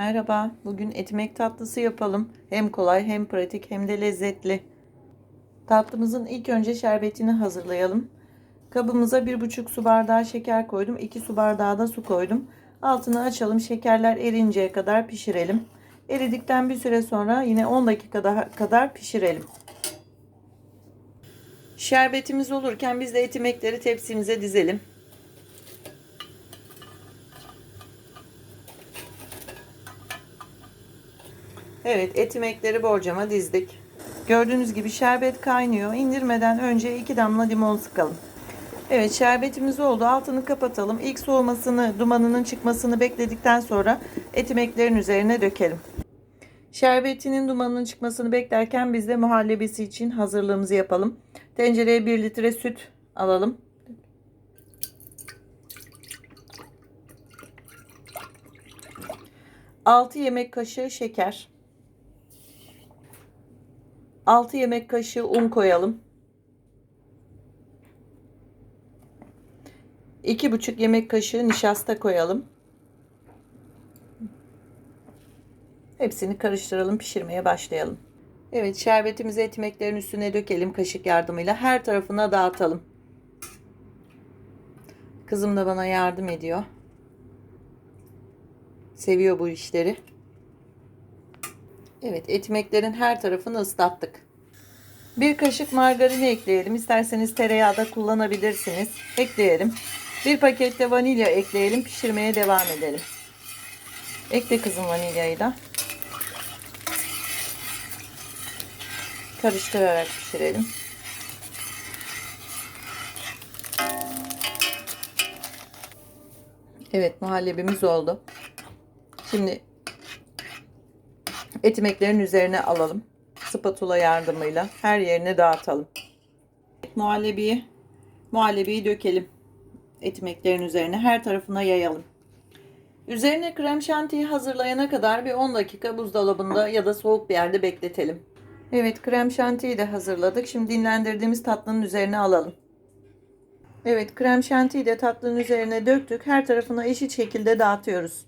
Merhaba, bugün etimek tatlısı yapalım. Hem kolay hem pratik hem de lezzetli. Tatlımızın ilk önce şerbetini hazırlayalım. Kabımıza 1,5 su bardağı şeker koydum. 2 su bardağı da su koydum. Altını açalım. Şekerler erinceye kadar pişirelim. Eridikten bir süre sonra yine 10 dakika daha kadar pişirelim. Şerbetimiz olurken biz de etimekleri tepsimize dizelim. Evet etimekleri borcama dizdik. Gördüğünüz gibi şerbet kaynıyor. İndirmeden önce iki damla limon sıkalım. Evet şerbetimiz oldu. Altını kapatalım. İlk soğumasını, dumanının çıkmasını bekledikten sonra etimeklerin üzerine dökelim. Şerbetinin dumanının çıkmasını beklerken biz de muhallebisi için hazırlığımızı yapalım. Tencereye 1 litre süt alalım. Altı yemek kaşığı şeker. 6 yemek kaşığı un koyalım. 2,5 yemek kaşığı nişasta koyalım. Hepsini karıştıralım, pişirmeye başlayalım. Evet, şerbetimizi ekmeklerin üstüne dökelim kaşık yardımıyla. Her tarafına dağıtalım. Kızım da bana yardım ediyor. Seviyor bu işleri. Evet, ekmeklerin her tarafını ıslattık. Bir kaşık margarini ekleyelim. İsterseniz tereyağı da kullanabilirsiniz. Ekleyelim. Bir paket de vanilya ekleyelim. Pişirmeye devam edelim. Ekle kızım vanilyayı da. Karıştırarak pişirelim. Evet muhallebimiz oldu. Şimdi etimeklerin üzerine alalım. Spatula yardımıyla her yerine dağıtalım. Muhallebiyi muhallebiyi dökelim. Etimeklerin üzerine her tarafına yayalım. Üzerine krem şantiyi hazırlayana kadar bir 10 dakika buzdolabında ya da soğuk bir yerde bekletelim. Evet krem şantiyi de hazırladık. Şimdi dinlendirdiğimiz tatlının üzerine alalım. Evet krem şantiyi de tatlının üzerine döktük. Her tarafına eşit şekilde dağıtıyoruz.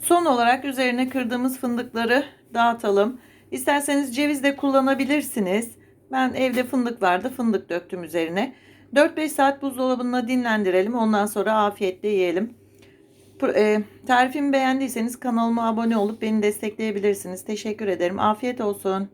Son olarak üzerine kırdığımız fındıkları dağıtalım. İsterseniz ceviz de kullanabilirsiniz. Ben evde fındık vardı. Fındık döktüm üzerine. 4-5 saat buzdolabında dinlendirelim. Ondan sonra afiyetle yiyelim. E, tarifimi beğendiyseniz kanalıma abone olup beni destekleyebilirsiniz. Teşekkür ederim. Afiyet olsun.